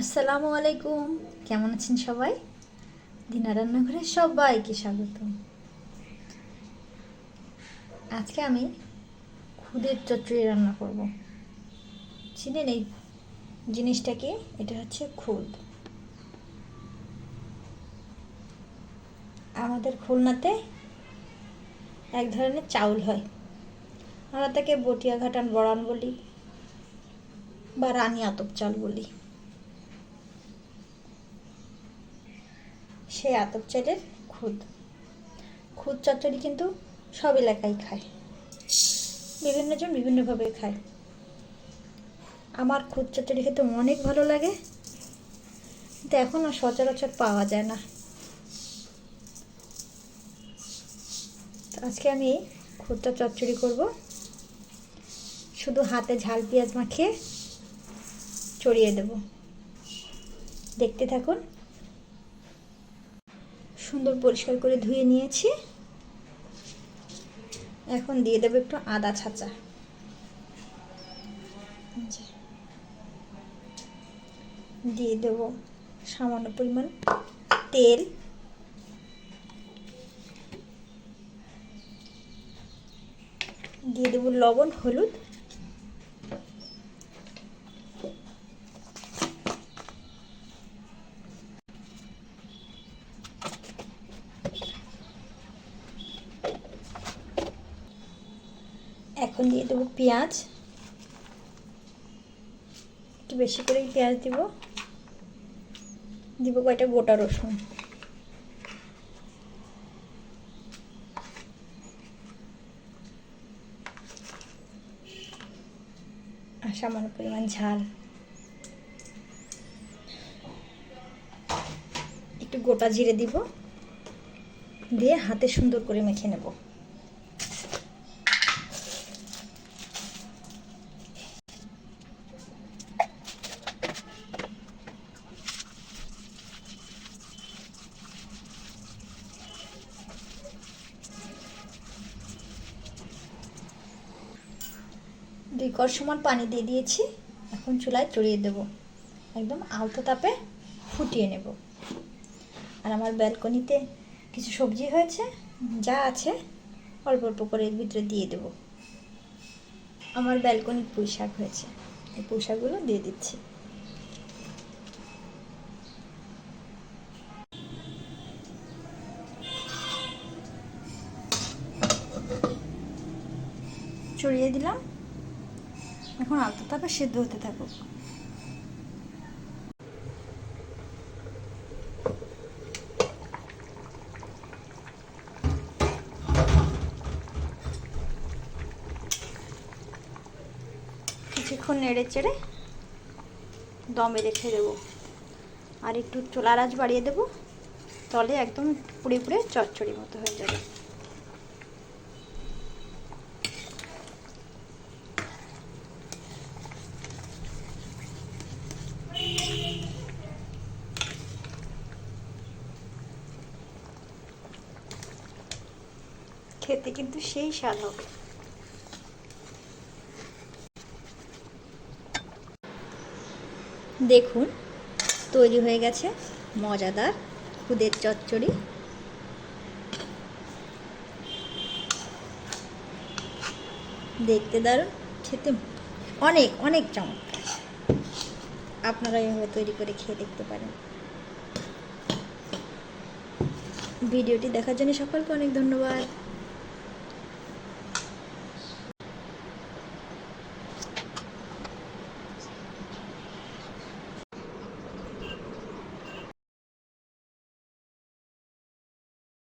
আসসালামু আলাইকুম। কেমন আছেন সবাই? দিনা রান্নাঘরে সবাইকে স্বাগত। আজকে আমি খুদের চচ্চড়ি রান্না করব। চিনেন এই জিনিসটা কি এটা হচ্ছে খুদ। আমাদের খুলনাতে এক ধরনের চাউল হয়। আমরা তাকে বটিয়া ঘাটান বড়ান বলি বা রানী আতপ চাল বলি। সেই আতপ চালের খুদ। খুদ চচ্চড়ি কিন্তু সব এলাকায় খায়। বিভিন্ন জন বিভিন্নভাবে খায়। আমার খুদ চচ্চড়ি খেতে অনেক ভালো লাগে। কিন্তু এখন আর সচরাচর পাওয়া যায় না। আজকে আমি খুদটা চচ্চড়ি করব। শুধু হাতে ঝাল পেঁয়াজ মাখিয়ে চড়িয়ে দেব। দেখতে থাকুন। সুন্দর পরিষ্কার করে ধুয়ে নিয়েছি। এখন দিয়ে দেবো একটু আদা ছাঁচা। দিয়ে দেব সামান্য পরিমাণ তেল। দিয়ে দেবো লবণ, হলুদ। এখন দিয়ে দেবো পেঁয়াজ। একটু বেশি করেই পেঁয়াজ দিব। দিব কয়টা? গোটা রসুন। আর সামান্য পরিমাণ ঝাল। একটু গোটা জিরে দিব। দিয়ে হাতে সুন্দর করে মেখে নেব। দুই কর সমান পানি দিয়ে দিয়েছি। এখন চুলায় চড়িয়ে দেব। একদম আলতো তাপে ফুটিয়ে নেব। আর আমার ব্যালকনিতে কিছু সবজি হয়েছে, যা আছে, অল্প অল্প করে ভিতরে দিয়ে দেব। আমার ব্যালকনির পুঁই শাক হয়েছে, এই পুঁই শাকগুলো দিয়ে দিচ্ছি। চড়িয়ে দিলাম। এখন আলতো তাপে সেদ্ধ হতে থাকুক। কিছুক্ষণ নেড়ে চেড়ে দমে রেখে দেবো। আর একটু চোলার আঁচ বাড়িয়ে দেবো। তলে একদম পুড়ে পুড়ে চচ্চড়ি মতো হয়ে যাবে। খেতে কিন্তু সেই স্বাদ হবে। দেখুন, তৈরি হয়ে গেছে মজাদার খুদের চচ্চড়ি। দেখতে দারুণ, খেতে অনেক অনেক চমৎকার। আপনারা এভাবে তৈরি করে খেয়ে দেখতে পারেন। ভিডিওটি দেখার জন্য সকলকে অনেক ধন্যবাদ।